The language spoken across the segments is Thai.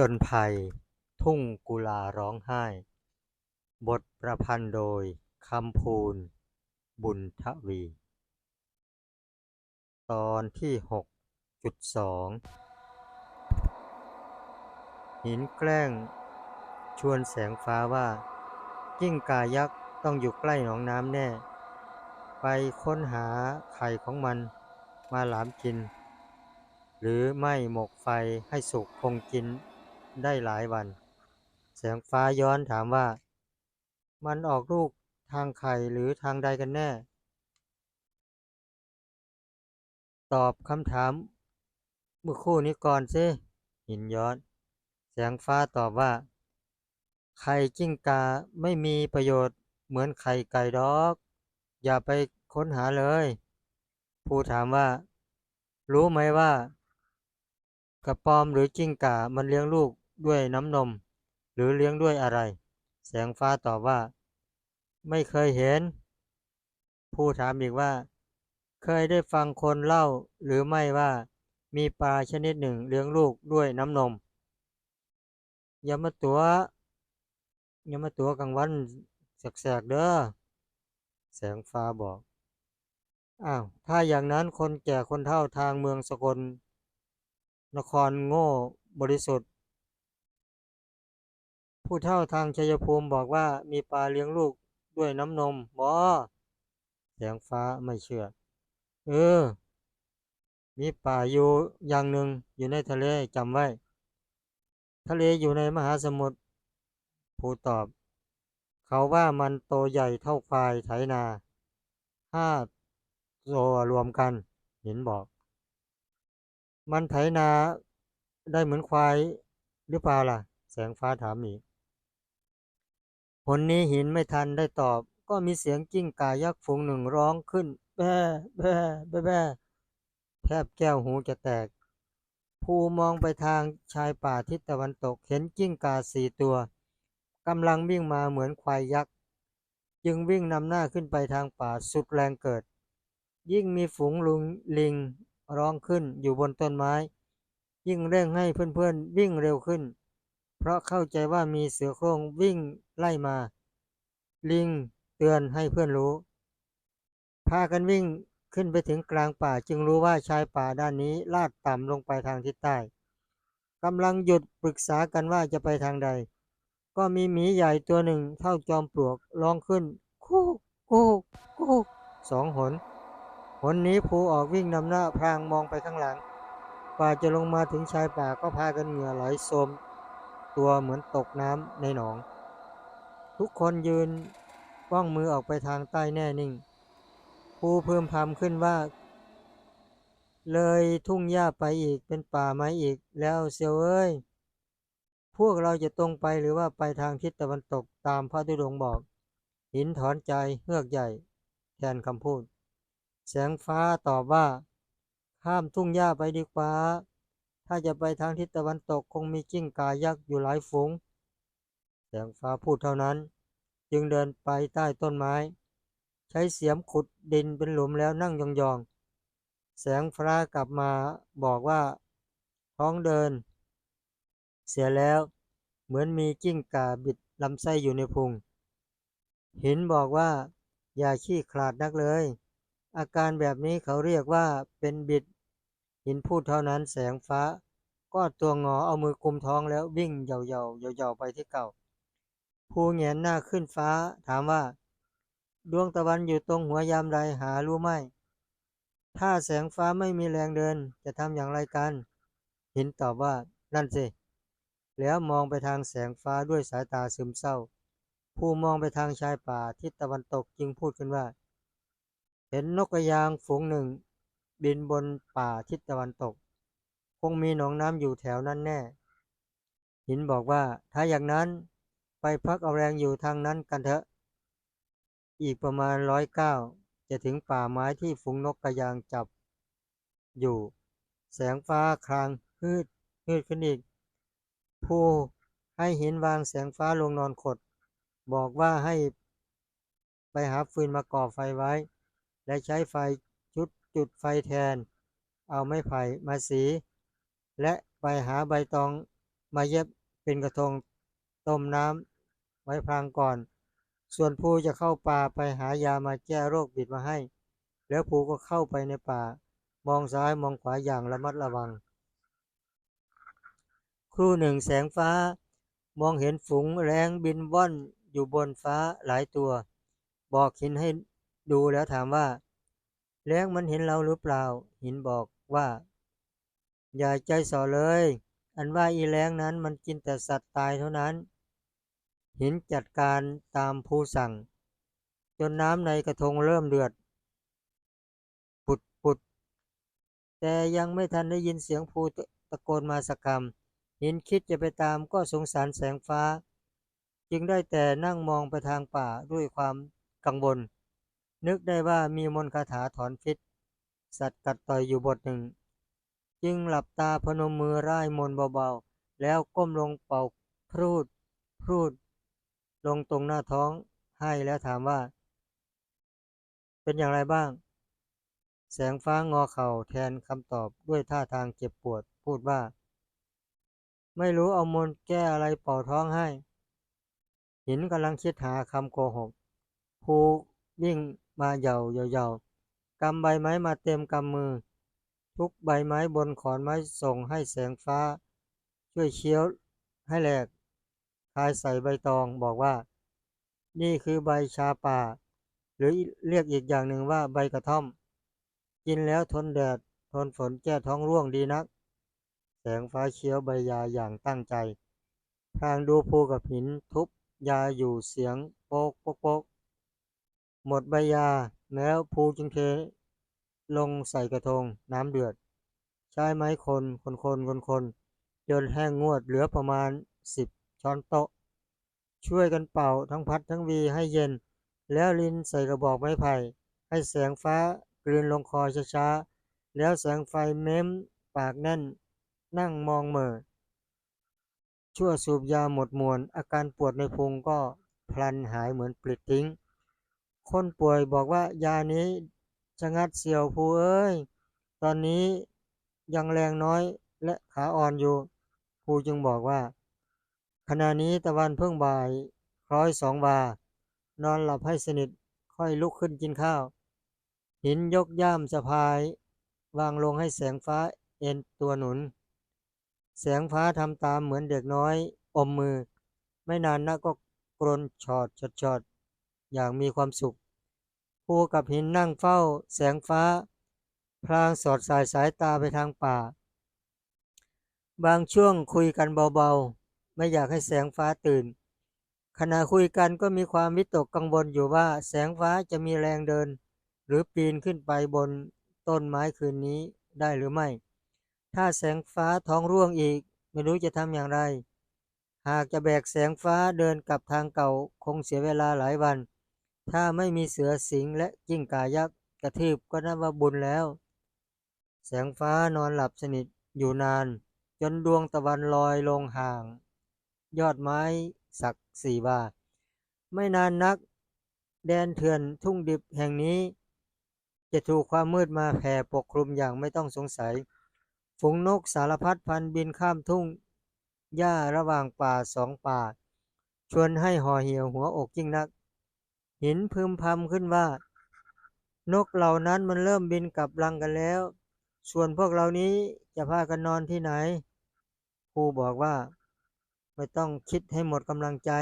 จญภัย ทุ่งกุลาร้องไห้ บทประพันธ์โดยคำพูน บุญทวี ตอนที่หกจุดสองหินแกล้ง ชวนแสงฟ้าว่ากิ้งก่ายักษ์ต้องอยู่ใกล้หนองน้ำแน่ ไปค้นหาไข่ของมันมาหลามกิน หรือไม่หมกไฟให้สุกคงกิน ได้หลายวัน แสงฟ้าย้อนถามว่า มันออกลูกทางไข่หรือทางใดกันแน่ ตอบคำถามเมื่อคู่นี้ก่อนสิหินย้อน แสงฟ้าตอบว่า ไข่จิ้งกาไม่มีประโยชน์เหมือนไข่ไก่ดอก อย่าไปค้นหาเลย ผู้ถามว่า รู้ไหมว่ากระปอมหรือจิ้งก่ามันเลี้ยงลูก ด้วยน้ำนม หรือเลี้ยงด้วยอะไร แสงฟ้าตอบว่า ไม่เคยเห็น ผู้ถามอีกว่า เคยได้ฟังคนเล่าหรือไม่ว่า มีปลาชนิดหนึ่งเลี้ยงลูกด้วยน้ำนม อย่ามาตัวยามาตัวกลางวันแสกๆเด้อ แสงฟ้าบอก อ้าว ถ้าอย่างนั้นคนแก่คนเฒ่าทางเมืองสกล นครโง่บริสุทธิ์ ผู้เฒ่าทางชัยภูมิบอกว่ามีปลาเลี้ยงลูกด้วยน้ำนมบอแสงฟ้าไม่เชื่อ เออ มีป่าอยู่อย่างหนึ่งอยู่ในทะเลจำไว้ ทะเลอยู่ในมหาสมุทรผู้ตอบ เขาว่ามันโตใหญ่เท่าควายไถนาห้าตัวรวมกันเห็นบอก มันไถนาได้เหมือนควายหรือเปล่าล่ะ แสงฟ้าถามอีก ผลนี้หินไม่ทันได้ตอบ ก็มีเสียงกิ้งก่ายักษ์ฝูงหนึ่งร้องขึ้น แบ้แบ้แบ้แบแทบแก้วหูจะแตก ภูมองไปทางชายป่าทิศตะวันตกเห็นกิ้งก่าสี่ตัวกำลังวิ่งมาเหมือนควายยักษ์ จึงวิ่งนำหน้าขึ้นไปทางป่าสุดแรงเกิด ยิ่งมีฝูงลุงลิงร้องขึ้นอยู่บนต้นไม้ ยิ่งเร่งให้เพื่อนๆวิ่งเร็วขึ้น ราะเข้าใจว่ามีเสือโคร่งวิ่งไล่มา ลิงเตือนให้เพื่อนรู้ พากันวิ่งขึ้นไปถึงกลางป่าจึงรู้ว่าชายป่าด้านนี้ลาดต่ำลงไปทางทิศใต้กำลังหยุดปรึกษากันว่าจะไปทางใด ก็มีหมีใหญ่ตัวหนึ่งเท่าจอมปลวกร้องขึ้น คู่คู่คู่สองหน หนนี้ภูออกวิ่งนำหน้าพรางมองไปข้างหลังกว่าจะลงมาถึงชายป่าก็พากันเหงื่อไหลโสม ตัวเหมือนตกน้ำในหนอง ทุกคนยืนป้องมือออกไปทางใต้แน่นิ่งภูเพิ่มพำขึ้นว่า เลยทุ่งหญ้าไปอีกเป็นป่าไม้อีกแล้วเซียวเอ้ย พวกเราจะตรงไปหรือว่าไปทางทิศตะวันตกตามพระธุดงบอก หินถอนใจเฮือกใหญ่ แทนคำพูด แสงฟ้าตอบว่า ข้ามทุ่งหญ้าไปดีกว่า ถ้าจะไปทางทิศตะวันตกคงมีจิ้งก่ายักษ์อยู่หลายฝูง แสงฟ้าพูดเท่านั้น จึงเดินไปใต้ต้นไม้ ใช้เสียมขุดดินเป็นหลุมแล้วนั่งยองๆ แสงฟ้ากลับมาบอกว่า ท้องเดิน เสียแล้วเหมือนมีจิ้งก่าบิดลำไส้อยู่ในพุง หินบอกว่า อย่าขี้ขลาดนักเลย อาการแบบนี้เขาเรียกว่าเป็นบิด หินพูดเท่านั้นแสงฟ้า ก็ตัวงอเอามือกุมท้องแล้ววิ่งเหย่าๆเหย่าๆไปที่เก่า ภูแงนหน้าขึ้นฟ้าถามว่า ดวงตะวันอยู่ตรงหัวยามใดหารู้ไหมถ้าแสงฟ้าไม่มีแรงเดินจะทำอย่างไรกัน หินตอบว่านั่นสิ แล้วมองไปทางแสงฟ้าด้วยสายตาซึมเศร้า ผู้มองไปทางชายป่าทิศตะวันตกจึงพูดขึ้นว่า เห็นนกกระยางฝูงหนึ่ง บินบนป่าทิศตะวันตก คงมีหนองน้ำอยู่แถวนั้นแน่ หินบอกว่าถ้าอย่างนั้นไปพักเอาแรงอยู่ทางนั้นกันเถอะ อีกประมาณร้อยเก้าจะถึงป่าไม้ที่ฝูงนกกระยางจับ อยู่ แสงฟ้าคลางฮืดฮืดขึ้นอีก ผู้ให้หินวางแสงฟ้าลงนอนขด บอกว่าให้ไปหาฟืนมาก่อไฟไว้ และใช้ไฟ จุดไฟแทน เอาไม้ไผ่มาสี และไปหาใบตองมาเย็บเป็นกระทงต้มน้ำไว้พรางก่อน ส่วนภูจะเข้าป่าไปหายามาแก้โรคบิดมาให้ แล้วภูก็เข้าไปในป่า มองซ้ายมองขวาอย่างระมัดระวัง ครู่หนึ่งแสงฟ้ามองเห็นฝูงแรงบินว่อนอยู่บนฟ้าหลายตัว บอกหินให้ดูแล้วถามว่า แรงมันเห็นเราหรือเปล่า หินบอกว่า อย่าใจส่อเลย อันว่าอีแรงนั้นมันกินแต่สัตว์ตายเท่านั้น หินจัดการตามผู้สั่ง จนน้ำในกระทงเริ่มเดือด ปุดปุด แต่ยังไม่ทันได้ยินเสียงภูตะตะโกนมาสักคำหินคิดจะไปตามก็สงสารแสงฟ้า จึงได้แต่นั่งมองไปทางป่าด้วยความกังวล นึกได้ว่ามีมนต์คาถาถอนพิษ สัตว์กัดต่อยอยู่บทหนึ่ง จึงหลับตาพนมมือร่ายมนต์เบาๆ แล้วก้มลงเป่าพรูดพรูด ลงตรงหน้าท้องให้แล้วถามว่า เป็นอย่างไรบ้าง แสงฟ้างอเข่าแทนคำตอบด้วยท่าทางเจ็บปวดพูดว่า ไม่รู้เอามนต์แก้อะไรเป่าท้องให้ หินกำลังคิดหาคำโกหกภูวิ่ง มาเหย่าเหย่ากำใบไม้มาเต็มกำมือ ทุกใบไม้บนขอนไม้ส่งให้แสงฟ้า ช่วยเคี้ยวให้แหลกคายใส่ใบตองบอกว่า นี่คือใบชาป่า หรือเรียกอีกอย่างหนึ่งว่าใบกระท่อม กินแล้วทนแดด ทนฝนแก้ท้องร่วงดีนัก แสงฟ้าเคี้ยวใบยาอย่างตั้งใจพลางดูภูกับหินทุบยาอยู่เสียงโป๊กโป๊กโป๊ก หมดใบยาแล้วภูจึงเทลงใส่กระทงน้ำเดือด ใช้ไม้คนคนคนคนคนจนแห้งงวดเหลือประมาณสิบช้อนโต๊ะ ช่วยกันเป่าทั้งพัดทั้งวีให้เย็น แล้วลินใส่กระบอกไม้ไผ่ ให้แสงฟ้ากลืนลงคอช้าๆ แล้วแสงไฟเม้มปากแน่น นั่งมองเหม่อชั่วสูบยาหมดมวนอาการปวดในพุงก็พลันหายเหมือนปลิดทิ้ง คนป่วยบอกว่ายานี้ชะงัดเสียวภูเอ้ย ตอนนี้ยังแรงน้อยและขาอ่อนอยู่ภูจึงบอกว่า ขณะนี้ตะวันเพิ่งบ่ายคล้อยสองวานอนหลับให้สนิทค่อยลุกขึ้นกินข้าว หินยกย่ามสะพาย วางลงให้แสงฟ้าเอ็นตัวหนุน แสงฟ้าทำตามเหมือนเด็กน้อย อมมือ ไม่นานนักก็กรนชอดชดชอด อย่างมีความสุข ภูกับหินนั่งเฝ้าแสงฟ้า พลางสอดสายสายตาไปทางป่า บางช่วงคุยกันเบาๆ ไม่อยากให้แสงฟ้าตื่น ขณะคุยกันก็มีความวิตกกังวลอยู่ว่าแสงฟ้าจะมีแรงเดิน หรือปีนขึ้นไปบนต้นไม้คืนนี้ได้หรือไม่ ถ้าแสงฟ้าท้องร่วงอีกไม่รู้จะทำอย่างไร หากจะแบกแสงฟ้าเดินกลับทางเก่าคงเสียเวลาหลายวัน ถ้าไม่มีเสือสิงและกิ้งก่ายักษ์กระทืบก็นับว่าบุญแล้ว แสงฟ้านอนหลับสนิทอยู่นาน จนดวงตะวันลอยลงห่าง ยอดไม้สักสี่บาไม่นานนัก แดนเถื่อนทุ่งดิบแห่งนี้ จะถูกความมืดมาแผ่ปกคลุมอย่างไม่ต้องสงสัย ฝูงนกสารพัดพันบินข้ามทุ่งหญ้าระหว่างป่าสองป่า ชวนให้ห่อเหี่ยวหัวอกยิ่งนัก หินพึมพำขึ้นว่า นกเหล่านั้นมันเริ่มบินกลับรังกันแล้ว ส่วนพวกเรานี้จะพากันนอนที่ไหนครูบอกว่า ไม่ต้องคิดให้หมดกำลังใจ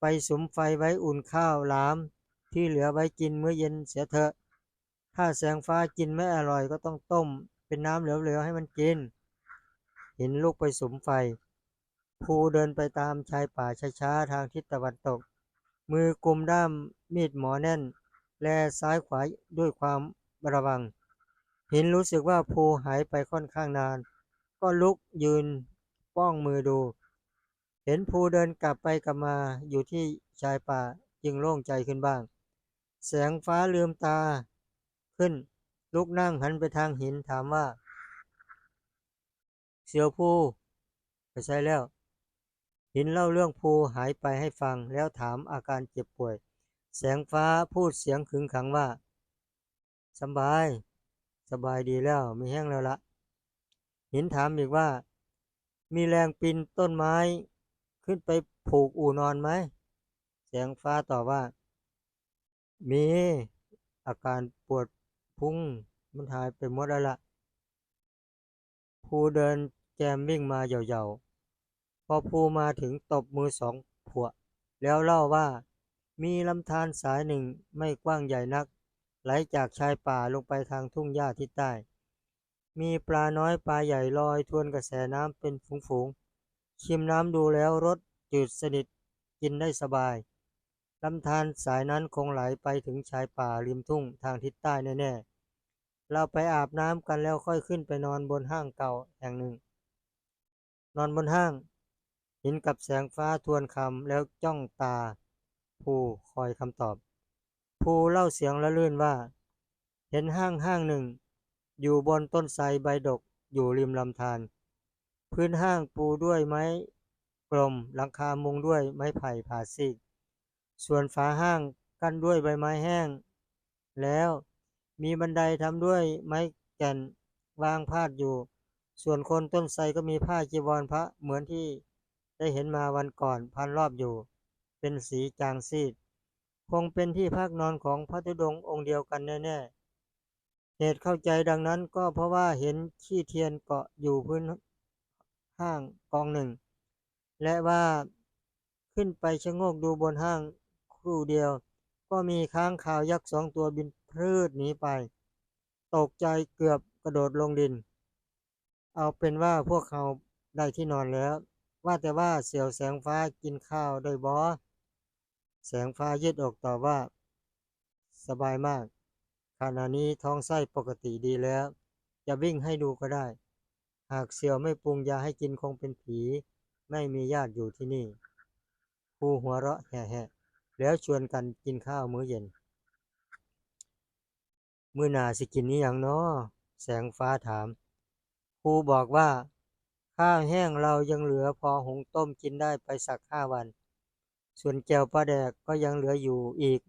ไปสุมไฟไว้อุ่นข้าวหลาม ที่เหลือไว้กินเมื้อเย็นเสียเถอะ ถ้าแสงฟ้ากินไม่อร่อยก็ต้องต้ม เป็นน้ำเหลวๆให้มันกินเห็นลูกไปสุมไฟภูเดินไปตามชายป่าช้าๆทางทิศตะวันตก มือกุมด้ามมีดหมอแน่น แลซ้ายขวาด้วยความระวังเห็นรู้สึกว่าภูหายไปค่อนข้างนาน ก็ลุกยืนป้องมือดู เห็นภูเดินกลับไปกลับมาอยู่ที่ชายป่าจึงโล่งใจขึ้นบ้าง แสงฟ้าลืมตาขึ้น ลุกนั่งหันไปทางหินถามว่า เสียวภูไปใช่แล้ว หินเล่าเรื่องภูหายไปให้ฟังแล้วถามอาการเจ็บป่วย แสงฟ้าพูดเสียงขึงขังว่าสบาย สบายดีแล้วไม่แห้งแล้วละหินถามอีกว่า มีแรงปีนต้นไม้ ขึ้นไปผูกอู่นอนไหมแสงฟ้าตอบว่า มีอาการปวดพุงมันหายไปหมดแล้วละภูเดินแจมวิ่งมาเหย่าๆ พอภูมาถึงตบมือสองผัว แล้วเล่าว่า มีลำธารสายหนึ่งไม่กว้างใหญ่นัก ไหลจากชายป่าลงไปทางทุ่งหญ้าทิศใต้ มีปลาน้อยปลาใหญ่ลอยทวนกระแสน้ำเป็นฝูงๆชิมน้ำดูแล้วรสจืดสนิทกินได้สบายลำธารสายนั้นคงไหลไปถึงชายป่าริมทุ่งทางทิศใต้แน่ๆ เราไปอาบน้ำกันแล้วค่อยขึ้นไปนอนบนห้างเก่าแห่งหนึ่ง นอนบนห้าง เห็นกับแสงฟ้าทวนคำแล้วจ้องตา ภูคอยคำตอบ ภูเล่าเสียงละลื่นว่า เห็นห้างห้างหนึ่ง อยู่บนต้นไทรใบดกอยู่ริมลำธารพื้นห้างปูด้วยไม้กลมหลังคามุงด้วยไม้ไผ่ผ่าซีก ส่วนฝาห้างกั้นด้วยใบไม้แห้ง แล้วมีบันไดทำด้วยไม้แก่นวางพาดอยู่ ส่วนคนต้นไทรก็มีผ้าจีวรพระเหมือนที่ ได้เห็นมาวันก่อนพันรอบอยู่ เป็นสีจางซีด คงเป็นที่พักนอนของพระธุดงค์องค์เดียวกันแน่ๆ เหตุเข้าใจดังนั้นก็เพราะว่าเห็นขี้เทียนเกาะอยู่พื้นห้างกองหนึ่ง และว่าขึ้นไปชะโงกดูบนห้างครู่เดียว ก็มีค้างคาวยักษ์สองตัวบินพรืดหนีไป ตกใจเกือบกระโดดลงดิน เอาเป็นว่าพวกเขาได้ที่นอนแล้ว ว่าแต่ว่าเสี่ยวแสงฟ้ากินข้าวได้บ่แสงฟ้ายืดอกตอบว่า สบายมาก ขณะนี้ท้องไส้ปกติดีแล้ว จะวิ่งให้ดูก็ได้ หากเสี่ยวไม่ปรุงยาให้กินคงเป็นผี ไม่มีญาติอยู่ที่นี่ครูหัวเราะแห่ๆแล้วชวนกันกินข้าวมื้อเย็น มื้อหนาสิกินนี้อย่างน้อแสงฟ้าถามครูบอกว่า ข้าวแห้งเรายังเหลือพอหุงต้มกินได้ไปสักห้าวัน ส่วนแก้วปลาแดกก็ยังเหลืออยู่อีก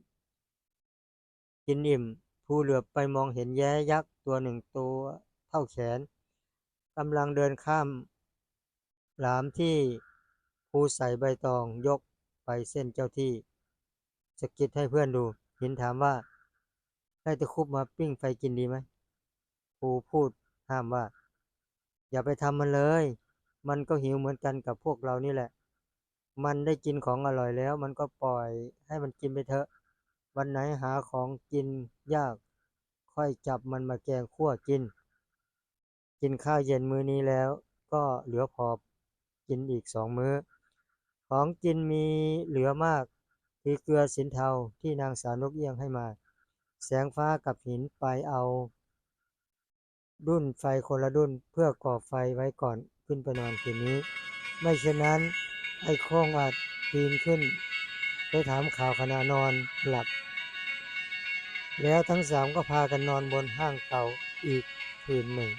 กินอิ่ม ผู้เหลือไปมองเห็นแย้ยักษ์ตัวหนึ่งตัวเท่าแขนกำลังเดินข้าม หลามที่ผู้ใส่ใบตองยกไปเส้นเจ้าที่สกิดให้เพื่อนดู หินถามว่า ได้ตะคุบมาปิ้งไฟกินดีไหมครูพูดห้ามว่า อย่าไปทำมันเลย มันก็หิวเหมือนกันกับพวกเรานี่แหละ มันได้กินของอร่อยแล้ว มันก็ปล่อยให้มันกินไปเถอะ วันไหนหาของกินยาก ค่อยจับมันมาแกงคั่วกิน กินข้าวเย็นมื้อนี้แล้ว ก็เหลือพอกินอีกสองมื้อ ของกินมีเหลือมากคือเกลือสินเทาที่นางสาวนกเอี้ยงให้มา แสงฟ้ากับหินไปเอา ดุ้นไฟคนละดุ้นเพื่อก่อไฟไว้ก่อนขึ้นไปนอนคืนนี้ ไม่เช่นนั้นไอ้โค้งอาจปีนขึ้น ไปถามข่าวขณะนอนหลับ แล้วทั้งสามก็พากันนอนบนห้างเก่าอีกคืนหนึ่ง